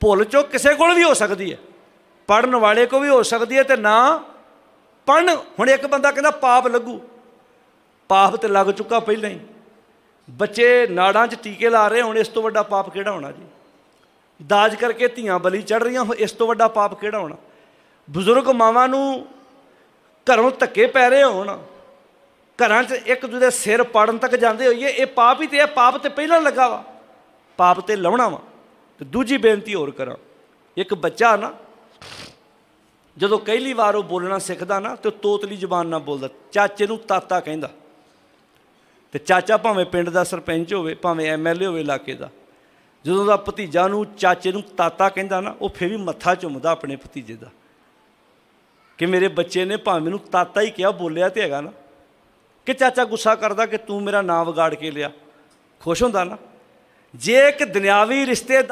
ਭੁੱਲ ਚੁੱਕ ਕਿਸੇ ਕੋਲ ਵੀ ਹੋ ਸਕਦੀ ਹੈ। ਪੜਨ ਵਾਲੇ ਕੋ ਵੀ ਹੋ ਸਕਦੀ ਹੈ ਤੇ ਨਾ ਪੜਨ ਹੁਣ ਇੱਕ ਬੰਦਾ ਕਹਿੰਦਾ ਪਾਪ ਲੱਗੂ। ਪਾਪ ਤੇ ਲੱਗ ਚੁੱਕਾ ਪਹਿਲਾਂ ਹੀ। ਬੱਚੇ ਨਾੜਾਂ 'ਚ ਟੀਕੇ ਲਾ ਰਹੇ, ਹੁਣ ਇਸ ਤੋਂ ਵੱਡਾ ਪਾਪ ਕਿਹੜਾ ਹੋਣਾ ਜੀ? ਦਾਜ ਕਰਕੇ ਧੀਆਂ ਬਲੀ ਚੜ ਰਹੀਆਂ ਹੋ- ਇਸ ਤੋਂ ਵੱਡਾ ਪਾਪ ਕਿਹੜਾ ਹੋਣਾ? ਬਜ਼ੁਰਗ ਮਾਵਾਂ ਨੂੰ ਘਰੋਂ ਧੱਕੇ ਪੈ ਰਹੇ ਹੋਣ। ਘਰਾਂ 'ਚ ਇੱਕ ਦੂਜੇ ਸਿਰ ਪਾੜਨ ਤੱਕ ਜਾਂਦੇ ਹੋਈਏ, ਇਹ ਪਾਪ ਹੀ ਤੇ ਹੈ, ਪਾਪ ਤੇ ਪਹਿਲਾਂ ਲੱਗਾ ਵਾ। ਪਾਪ ਤੇ ਲਾਉਣਾ ਵਾ। ਤੇ ਦੂਜੀ ਬੇਨਤੀ ਹੋਰ ਕਰਾਂ। ਇੱਕ ਬੱਚਾ ਨਾ, ਜਦੋਂ ਪਹਿਲੀ ਵਾਰ ਉਹ ਬੋਲਣਾ ਸਿੱਖਦਾ ਨਾ, ਤੇ ਉਹ ਤੋਤਲੀ ਜ਼ਬਾਨ ਨਾਲ ਬੋਲਦਾ, ਚਾਚੇ ਨੂੰ ਤਾਤਾ ਕਹਿੰਦਾ। ਤੇ ਚਾਚਾ ਭਾਵੇਂ ਪਿੰਡ ਦਾ ਸਰਪੰਚ ਹੋਵੇ, ਭਾਵੇਂ ਐਮਐਲਏ ਹੋਵੇ ਇਲਾਕੇ ਦਾ, ਜਦੋਂ ਦਾ ਭਤੀਜਾ ਨੂੰ ਚਾਚੇ ਨੂੰ ਤਾਤਾ ਕਹਿੰਦਾ ਨਾ, ਉਹ ਫਿਰ ਵੀ ਮੱਥਾ ਚੁੰਮਦਾ ਆਪਣੇ ਭਤੀਜੇ ਦਾ। ਕਿ ਮੇਰੇ ਬੱਚੇ ਨੇ ਭਾਵੇਂ ਮੈਨੂੰ ਤਾਤਾ ਹੀ ਕਿਹਾ, ਬੋਲਿਆ ਤੇ ਹੈਗਾ ਨਾ। ਕਿ ਚਾਚਾ ਗੁੱਸਾ ਕਰਦਾ ਕਿ ਤੂੰ ਮੇਰਾ ਨਾਮ ਵਿਗਾੜ ਕੇ ਲਿਆ। ਖੁਸ਼ ਹੁੰਦਾ ਨਾ। ਜੇ ਇੱਕ ਦੁਨਿਆਵੀ ਰਿਸ਼ਤੇ